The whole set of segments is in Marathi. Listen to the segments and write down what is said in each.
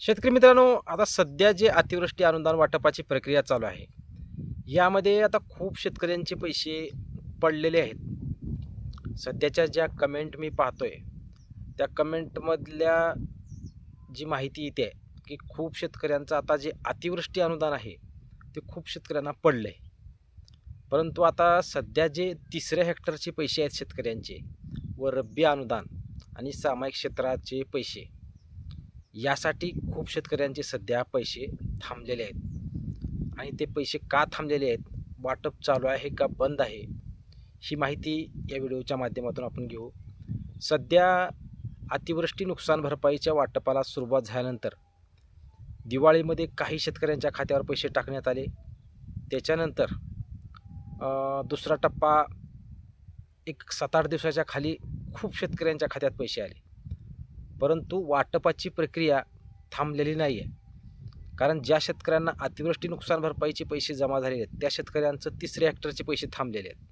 शेतकरी मित्रांनो आता सध्या जे अतिवृष्टी अनुदान वाटपाची प्रक्रिया चालू आहे यामध्ये आता खूप शेतकऱ्यांचे पैसे पडलेले आहेत. सध्याच्या ज्या कमेंट मी पाहतोय त्या कमेंटमधल्या जी माहिती येते आहे की खूप शेतकऱ्यांचं आता जे अतिवृष्टी अनुदान आहे ते खूप शेतकऱ्यांना पडलं आहे परंतु आता सध्या जे तिसऱ्या हेक्टरचे पैसे आहेत शेतकऱ्यांचे व रब्बी अनुदान आणि सामायिक क्षेत्राचे पैसे यासाठी खूप शेतकऱ्यांचे सध्या पैसे थांबलेले आहेत. आणि ते पैसे का थांबलेले आहेत? वाटप चालू आहे का बंद आहे? ही माहिती या व्हिडिओच्या माध्यमातून आपण घेऊ. सध्या अतिवृष्टी नुकसान भरपाईच्या वाटपाला सुरुवात झाल्यानंतर दिवाळीमध्ये काही शेतकऱ्यांच्या खात्यावर पैसे टाकण्यात आले. त्याच्यानंतर दुसरा टप्पा एक सात आठ दिवसाच्या खाली खूप शेतकऱ्यांच्या खात्यात पैसे आले. परंतु वाटपाची प्रक्रिया थांबलेली नाही आहे कारण ज्या शेतकऱ्यांना अतिवृष्टी नुकसान भरपाईचे पैसे जमा झालेले आहेत त्या शेतकऱ्यांचं तिसऱ्या हेक्टरचे पैसे थांबलेले आहेत.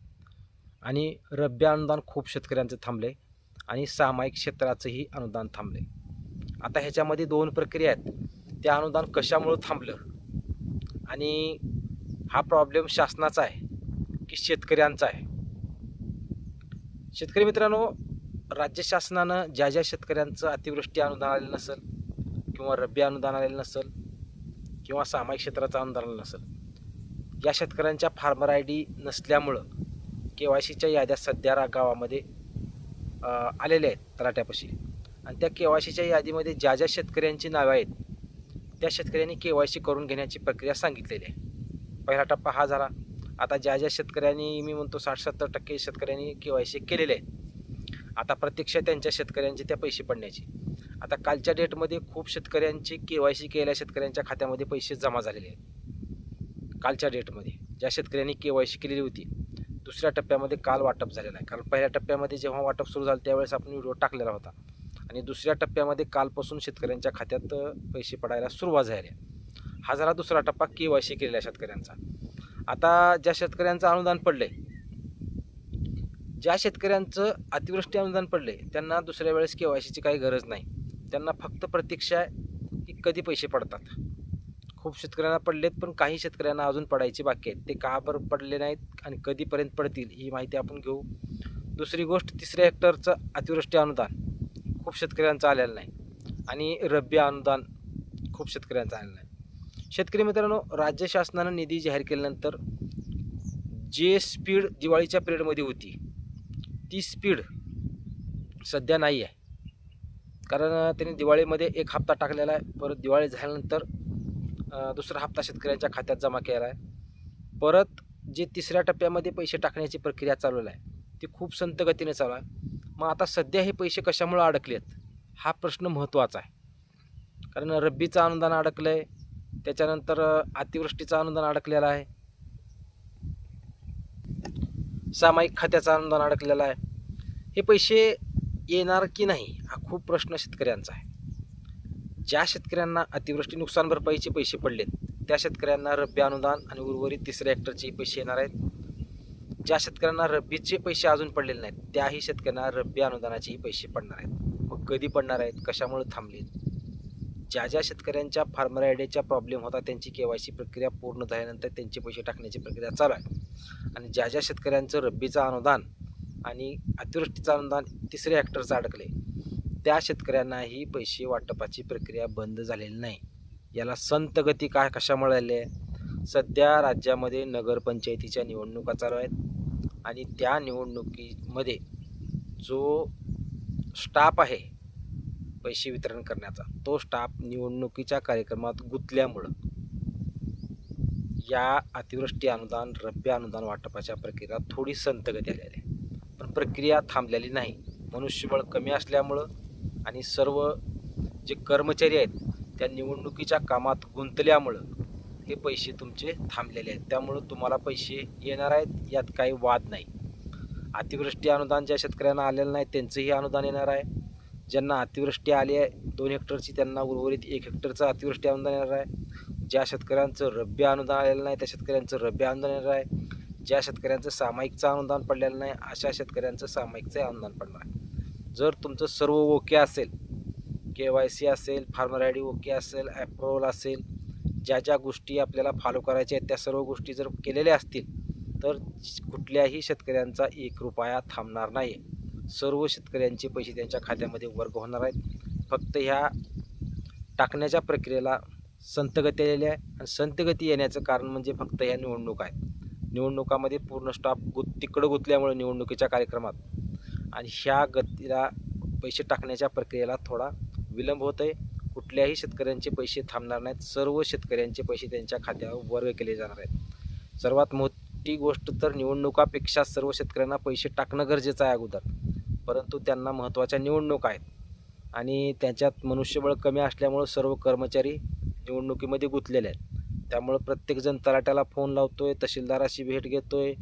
आणि रब्बी अनुदान खूप शेतकऱ्यांचं थांबले आणि सामायिक क्षेत्राचंही अनुदान थांबले आता ह्याच्यामध्ये दोन प्रक्रिया आहेत. त्या अनुदान कशामुळं थांबलं? आणि हा प्रॉब्लेम शासनाचा आहे की शेतकऱ्यांचा आहे? शेतकरी मित्रांनो राज्य शासनानं ज्या ज्या शेतकऱ्यांचं अतिवृष्टी अनुदान आलेलं नसेल किंवा रब्बी अनुदान आलेलं नसेल किंवा सामायिक क्षेत्राचं अनुदान आलेलं नसेल या शेतकऱ्यांच्या फार्मर आय डी नसल्यामुळं के वाय सीच्या याद्या सध्या रा गावामध्ये आलेल्या आहेत तलाट्यापाशी आणि त्या के वाय सीच्या यादीमध्ये ज्या ज्या शेतकऱ्यांची नावे आहेत त्या शेतकऱ्यांनी के वाय सी करून घेण्याची प्रक्रिया सांगितलेली आहे. पहिला टप्पा हा झाला. आता ज्या ज्या शेतकऱ्यांनी मी म्हणतो साठ सत्तर टक्के शेतकऱ्यांनी के वाय सी केलेले आहेत आता प्रत्यक्ष त्यांच्या शेतकऱ्यांचे त्या पैसे पडण्याची. आता कालच्या डेटमध्ये खूप शेतकऱ्यांची के वाय सी केलेल्या शेतकऱ्यांच्या खात्यामध्ये पैसे जमा झालेले आहेत. कालच्या डेटमध्ये ज्या शेतकऱ्यांनी के वाय सी केलेली होती दुसऱ्या टप्प्यामध्ये काल वाटप झालेलं आहे. कारण पहिल्या टप्प्यामध्ये जेव्हा वाटप सुरू झालं त्यावेळेस आपण व्हिडिओ टाकलेला होता. आणि दुसऱ्या टप्प्यामध्ये कालपासून शेतकऱ्यांच्या खात्यात पैसे पडायला सुरुवात झाली आहे. हा झाला दुसरा टप्पा के वाय सी केलेल्या शेतकऱ्यांचा. आता ज्या शेतकऱ्यांचं अनुदान पडलं आहे ज्या शेतकऱ्यांचं अतिवृष्टी अनुदान पडले त्यांना दुसऱ्या वेळेस के वाय सीची काही गरज नाही. त्यांना फक्त प्रतीक्षा आहे की कधी पैसे पडतात. खूप शेतकऱ्यांना पडलेत पण काही शेतकऱ्यांना अजून पडायचे बाकी आहेत. ते का बरं पडले नाहीत आणि कधीपर्यंत पडतील ही माहिती आपण घेऊ. दुसरी गोष्ट तिसऱ्या हेक्टरचं अतिवृष्टी अनुदान. खूप शेतकऱ्यांचं आलेलं नाही. आणि रब्बी अनुदान खूप शेतकऱ्यांचं आलेलं नाही. शेतकरी मित्रांनो राज्य शासनानं निधी जाहीर केल्यानंतर जे स्पीड दिवाळीच्या पिरियडमध्ये होती ती स्पीड सध्या नाही आहे कारण त्यांनी दिवाळीमध्ये एक हप्ता टाकलेला आहे. परत दिवाळी झाल्यानंतर दुसरा हप्ता शेतकऱ्यांच्या खात्यात जमा केला आहे. परत जे तिसऱ्या टप्प्यामध्ये पैसे टाकण्याची प्रक्रिया चालू आहे ती खूप संत गतीने चालू आहे. मग आता सध्या हे पैसे कशामुळे आहेत हा प्रश्न महत्त्वाचा आहे. कारण रब्बीचं अनुदान अडकलं आहे त्याच्यानंतर अतिवृष्टीचं अनुदान अडकलेलं आहे. सामायिक खात्याचं अनुदान अडकलेलं आहे. हे पैसे येणार की नाही हा खूप प्रश्न शेतकऱ्यांचा आहे. ज्या शेतकऱ्यांना अतिवृष्टी नुकसान भरपाईचे पैसे पडलेत त्या शेतकऱ्यांना रब्बी अनुदान आणि उर्वरित तिसऱ्या हेक्टरचे पैसे येणार आहेत. ज्या शेतकऱ्यांना रब्बीचे पैसे अजून पडलेले नाहीत त्याही शेतकऱ्यांना रब्बी अनुदानाचेही पैसे पडणार आहेत. मग कधी पडणार आहेत कशामुळे थांबलेत? ज्या ज्या शेतकऱ्यांच्या फार्मर आयडीचा प्रॉब्लेम होता त्यांची के वाय सी प्रक्रिया पूर्ण झाल्यानंतर त्यांचे पैसे टाकण्याची प्रक्रिया चालू आहे. आणि ज्या ज्या शेतकऱ्यांचं रब्बीचं अनुदान आणि अतिवृष्टीचं अनुदान तिसऱ्या ॲक्टरचं अडकले त्या शेतकऱ्यांनाही पैसे वाटपाची प्रक्रिया बंद झालेली नाही. याला संत गती काय कशामुळे आली आहे? सध्या राज्यामध्ये नगरपंचायतीच्या निवडणुका चालू आहेत आणि त्या निवडणुकीमध्ये जो स्टाफ आहे पैसे वितरण करण्याचा तो स्टाफ निवडणुकीच्या कार्यक्रमात गुंतल्यामुळं या अतिवृष्टी अनुदान रब्बी अनुदान वाटपाच्या प्रक्रियेला थोडी संतगती आलेली आहे. पण प्रक्रिया थांबलेली नाही. मनुष्यबळ कमी असल्यामुळं आणि सर्व जे कर्मचारी आहेत त्या निवडणुकीच्या कामात गुंतल्यामुळं हे पैसे तुमचे थांबलेले आहेत. त्यामुळं तुम्हाला पैसे येणार आहेत यात काही वाद नाही. अतिवृष्टी अनुदान ज्या शेतकऱ्यांना आलेलं नाही त्यांचंही अनुदान येणार आहे. ज्यांना अतिवृष्टी आली आहे दोन हेक्टरची त्यांना उर्वरित एक हेक्टरचं अतिवृष्टी अनुदान येणार आहे. ज्या शेतकऱ्यांचं रब्बी अनुदान आलेलं नाही त्या शेतकऱ्यांचं रब्बी अनुदान येणार आहे ज्या शेतकऱ्यांचं सामायिकचं अनुदान पडलेलं नाही अशा शेतकऱ्यांचं सामायिकचं अनुदान पडणार आहे. जर तुमचं सर्व ओके असेल के वाय सी असेल फार्मर आय डी ओके असेल ॲप्रोवल असेल ज्या ज्या गोष्टी आपल्याला फॉलो करायच्या आहेत त्या सर्व गोष्टी जर केलेल्या असतील तर कुठल्याही शेतकऱ्यांचा एक रुपया थांबणार नाही सर्व शेतकऱ्यांचे पैसे त्यांच्या खात्यामध्ये वर्ग होणार आहेत. फक्त ह्या टाकण्याच्या प्रक्रियेला संतगती आलेली आहे. आणि संतगती येण्याचं कारण म्हणजे फक्त ह्या निवडणूक आहेत निवडणुकामध्ये पूर्ण स्टाफ गुत तिकडं गुंतल्यामुळे निवडणुकीच्या कार्यक्रमात. आणि ह्या गतीला पैसे टाकण्याच्या प्रक्रियेला थोडा विलंब होत आहे कुठल्याही शेतकऱ्यांचे पैसे थांबणार नाहीत. सर्व शेतकऱ्यांचे पैसे त्यांच्या खात्यावर वर्ग केले जाणार आहेत. सर्वात मोठी गोष्ट तर निवडणुकापेक्षा सर्व शेतकऱ्यांना पैसे टाकणं गरजेचं आहे अगोदर. परंतु त्यांना महत्त्वाच्या निवडणुका आहेत. आणि त्याच्यात मनुष्यबळ कमी असल्यामुळं सर्व कर्मचारी निवडणुकीमध्ये गुंतलेले आहेत. त्यामुळं प्रत्येकजण तलाट्याला फोन लावतो आहे तहसीलदाराशी भेट घेतो आहे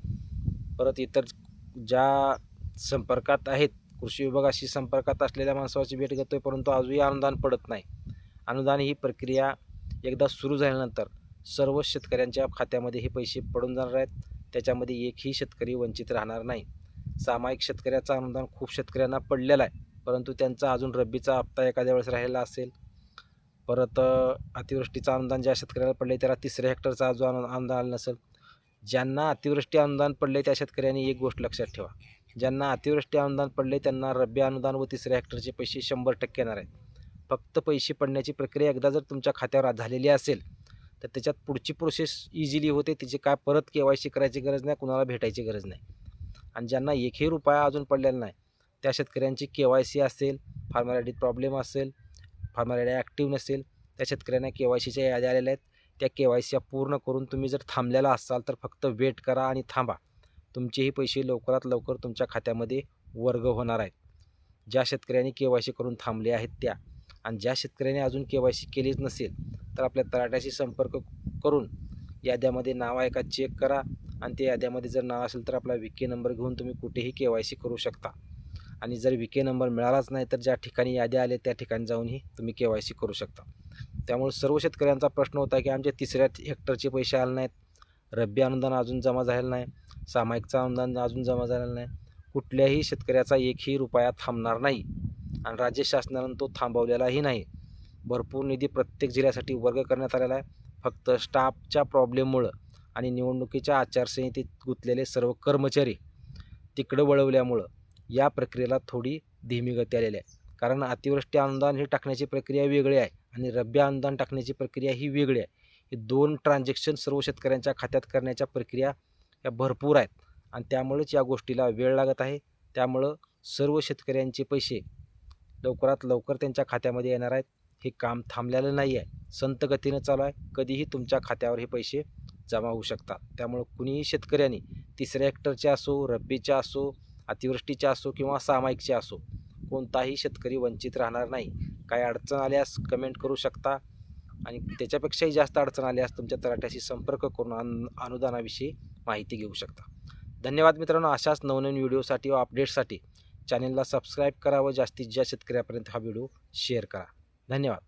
परत इतर ज्या संपर्कात आहेत कृषी विभागाशी संपर्कात असलेल्या माणसाची भेट घेतो आहे परंतु अजूनही अनुदान पडत नाही. अनुदान ही प्रक्रिया एकदा सुरू झाल्यानंतर सर्व शेतकऱ्यांच्या खात्यामध्ये हे पैसे पडून जाणार आहेत. त्याच्यामध्ये एकही शेतकरी वंचित राहणार नाही. सामायिक शेतकऱ्याचं अनुदान खूप शेतकऱ्यांना पडलेलं आहे परंतु त्यांचा अजून रब्बीचा हप्ता एखाद्या वेळेस राहिलेला असेल परत अतिवृष्टीचं अनुदान ज्या शेतकऱ्याला पडले त्याला तिसऱ्या हेक्टरचा अजून अनु- अनुदान आलं नसेल. ज्यांना अतिवृष्टी अनुदान पडले त्या शेतकऱ्यांनी एक गोष्ट लक्षात ठेवा. ज्यांना अतिवृष्टी अनुदान पडले त्यांना रब्बी अनुदान व तिसऱ्या हेक्टरचे पैसे शंभर टक्के येणार आहेत. फक्त पैसे पडण्याची प्रक्रिया एकदा जर तुमच्या खात्यावर झालेली असेल तर त्याच्यात पुढची प्रोसेस इझिली होते. तिची काय परत के वाय सी करायची गरज नाही कुणाला भेटायची गरज नाही. आणि ज्यांना एकही रुपया अजून पडलेला नाही त्या शेतकऱ्यांची के वाय सी असेल फार्मर आय प्रॉब्लेम असेल फार्मर आय ॲक्टिव्ह नसेल त्या शेतकऱ्यांना के वाय सीच्या याद्या आलेल्या आहेत. त्या के वाय सी पूर्ण करून तुम्ही जर थांबलेला असाल तर फक्त वेट करा आणि थांबा. तुमचेही पैसे लवकरात लवकर तुमच्या खात्यामध्ये वर्ग होणार आहेत. ज्या शेतकऱ्यांनी के वाय सी करून थांबले आहेत त्या. आणि ज्या शेतकऱ्यांनी अजून के वाय सी केलीच नसेल तर आपल्या तलाट्याशी संपर्क करून याद्यामध्ये नाव आहे का चेक करा. आणि त्या याद्यामध्ये जर नाव असेल तर आपला विके नंबर घेऊन तुम्ही कुठेही के वाय सी करू शकता. आणि जर विके नंबर मिळालाच नाही तर ज्या ठिकाणी याद्या आल्या त्या ठिकाणी जाऊनही तुम्ही के वाय सी करू शकता. त्यामुळे सर्व शेतकऱ्यांचा प्रश्न होता की आमच्या तिसऱ्या हेक्टरचे पैसे आले नाहीत. रब्बी अनुदान अजून जमा झालेलं नाही. सामायिकचं अनुदान अजून जमा झालेलं नाही. कुठल्याही शेतकऱ्याचा एकही रुपया थांबणार नाही. आणि राज्य शासनानं तो थांबवलेलाही नाही. भरपूर निधी प्रत्येक जिल्ह्यासाठी वर्ग करण्यात आलेला आहे. फक्त स्टाफच्या प्रॉब्लेममुळं आणि निवडणुकीच्या आचारसंहितेत गुंतलेले सर्व कर्मचारी तिकडं वळवल्यामुळं या प्रक्रियेला थोडी धीमी गती आलेली आहे. कारण अतिवृष्टी अनुदान ही टाकण्याची प्रक्रिया वेगळी आहे आणि रब्बी अनुदान टाकण्याची प्रक्रिया ही वेगळी आहे. ही दोन ट्रान्झॅक्शन सर्व शेतकऱ्यांच्या खात्यात करण्याच्या प्रक्रिया या भरपूर आहेत. आणि त्यामुळेच या गोष्टीला वेळ लागत आहे. त्यामुळं सर्व शेतकऱ्यांचे पैसे लवकरात लवकर त्यांच्या खात्यामध्ये येणार आहेत. हे काम थांबलेलं नाही आहे संत गतीनं चालू आहे. कधीही तुमच्या खात्यावर हे पैसे जमा होऊ शकतात. त्यामुळं कुणीही शेतकऱ्यांनी तिसऱ्या हेक्टरचे असो रब्बीच्या असो अतिवृष्टीचे असो किंवा सामायिकचे असो कोणताही शेतकरी वंचित राहणार नाही. काही अडचण आल्यास कमेंट करू शकता. आणि त्याच्यापेक्षाही जास्त अडचण आल्यास तुमच्या तलाट्याशी संपर्क करून अन अनुदानाविषयी माहिती घेऊ शकता. धन्यवाद मित्रांनो. अशाच नवनवीन व्हिडिओसाठी व अपडेट्ससाठी चॅनलला सबस्क्राईब करा व जास्तीत जास्त शेतकऱ्यापर्यंत हा व्हिडिओ शेअर करा. धन्यवाद.